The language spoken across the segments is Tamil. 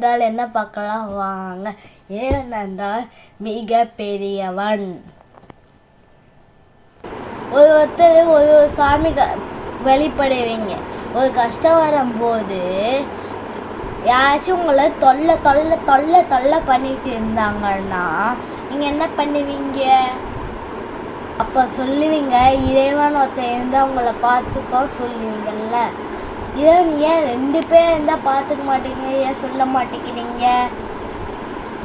என்றால் என்ன பார்க்கலாம்? வாங்க. இறைவன் என்றால் மிக பெரியவன். ஒரு ஒருத்தர் ஒரு ஒரு சாமி க வெளிப்படுவீங்க. ஒரு கஷ்டம் வரும்போது யாராச்சும் உங்களை தொல்லை தொல்லை தொல்லை தொல்லை பண்ணிட்டு இருந்தாங்கன்னா நீங்கள் என்ன பண்ணுவீங்க? அப்போ சொல்லுவீங்க இறைவன் ஒருத்தன் இருந்தால் உங்களை பார்த்துப்போம் சொல்லுவீங்கல்ல. இறைவன் ஏன் ரெண்டு பேர் இருந்தால் பார்த்துக்க மாட்டீங்க? ஏன் சொல்ல மாட்டேங்கிறீங்க?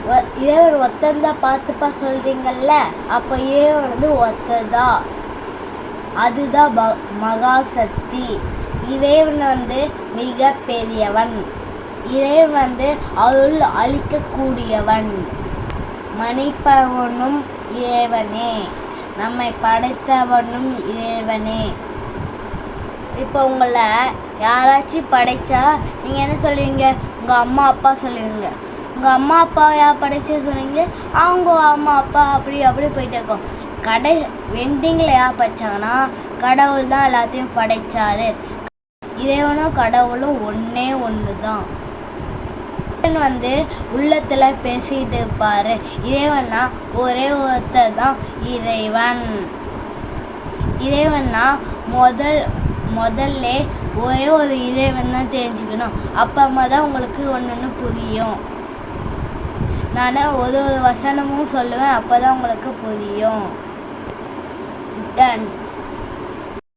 இதே இறைவன் ஒருத்தன் தான் பார்த்துப்பா சொல்கிறீங்கல்ல அப்போ இறைவன் வந்து ஒத்ததா அதுதான் ப- மகாசக்தி. இறைவன் வந்து மிக பெரியவன். இறைவன் வந்து அருள் அழிக்கக்கூடியவன் மன்னிப்பவனும் இறைவனே. நம்மை படைத்தவனும் இறைவனே. இப்போ உங்களை யாராச்சும் படைச்சா நீங்கள் என்ன சொல்லுவீங்க? உங்கள் அம்மா அப்பா சொல்லுவீங்க. உங்கள் அம்மா அப்பா யார் படைச்சு சொன்னீங்க? அவங்க அம்மா அப்பா அப்படி அப்படி போயிட்டே இருக்கோம். கடை வெண்டிங்கில் யார் படைச்சாங்கன்னா கடவுள் தான் எல்லாத்தையும் படைச்சாரு. இறைவனும் கடவுளும் ஒன்றே ஒன்று தான் இறைவன் வந்து உள்ளத்தில் பேசிட்டு இருப்பாரு. இறைவன்னா ஒரே ஒருத்தர் தான் இறைவன். இறைவன்னா முதல் முதல்ல ஒரே ஒரு இறைவன் தான் தெரிஞ்சுக்கணும். அப்பமா தான் உங்களுக்கு ஒன்று ஒன்று புரியும். நான் ஒரு ஒரு வசனமும் சொல்லுவேன் அப்போ தான் உங்களுக்கு புரியும். டன்